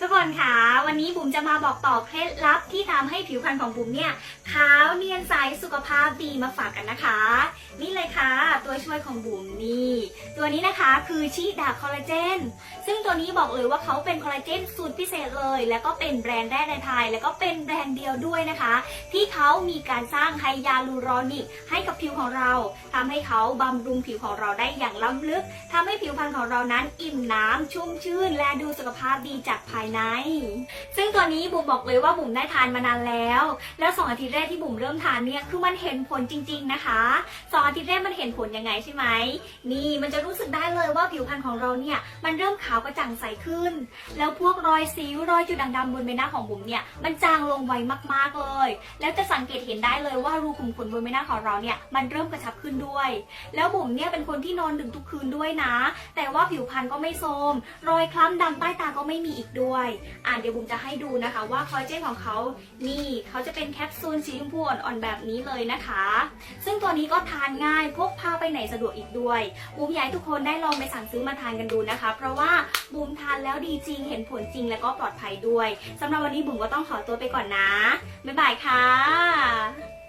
ทุกคนคะวันนี้บุ๋มจะมาบอกต่อเคล็ดลับที่ทำให้ผิวพรรณของบุ๋มเนี่ยขาวเนียนใสสุขภาพดีมาฝากกันนะคะ นี่เลยค่ะ ตัวช่วยของบุ๋มนี่ตัวนี้นะคะคือชีดาคอลลาเจนซึ่งตัวนี้บอกเลยว่าเขาเป็นคอลลาเจนสูตรพิเศษเลย แล้วก็เป็นแบรนด์แรกในไทย แล้วก็เป็นแบรนด์เดียวด้วยนะคะ ที่เขามีการสร้างไฮยาลูรอนิกให้กับผิวของเราทำให้เขาบำรุงผิวของเราได้อย่างล้ำลึกทำให้ผิวพรรณของเรานั้นอิ่มน้ำชุ่มชื่น และดูสุขภาพดีจากภายใน ซึ่งตัวนี้บุ๋มบอกเลยว่าบุ๋มได้ทานมานานแล้ว แล้วสองอาทิตย์แรกที่บุ๋มเริ่มทานเนี่ยคือมันเห็นผลจริง ๆนะคะสองอาทิตย์แรกมันเห็นผลยังไงใช่ไหมนี่มันจะรู้สึกได้เลยว่าผิวพรรณของเราเนี่ยมันเริ่มขาวกระจ่างใสขึ้น แล้วพวกรอยสิวรอยจุดด่างดำบนใบหน้าของบุ๋มเนี่ยมันจางลงไวมากๆเลย แล้วจะสังเกตเห็นได้เลยว่ารูขุมขนบนใบหน้าของเราเนี่ยมันเริ่มกระชับขึ้นด้วย แล้วบุ๋มเนี่ยเป็นคนที่นอนดึกทุกคืนด้วยนะ แต่ว่าผิวพรรณก็ไม่โทรมรอยคล้ำดำใต้ตาก็ไม่มีอีกด้วย อ่าเดี๋ยวบุ๋มจะให้ดูนะคะว่าคอลลาเจนของเขานี่เขาจะเป็นแคปซูลสีชมพูอ่อนๆแบบนี้เลยนะคะ ซึ่งตัวนี้ก็ทานง่ายพกพาไปไหนสะดวกอีกด้วยบุ๋มอยากให้ทุกคนได้ลองไปสั่งซื้อมาทานกันดูนะคะ เพราะว่าบุ๋มทานแล้วดีจริงเห็นผลจริงแล้วก็ปลอดภัยด้วยสำหรับวันนี้บุ๋มก็ต้องขอตัวไปก่อนนะบ๊ายบายค่ะ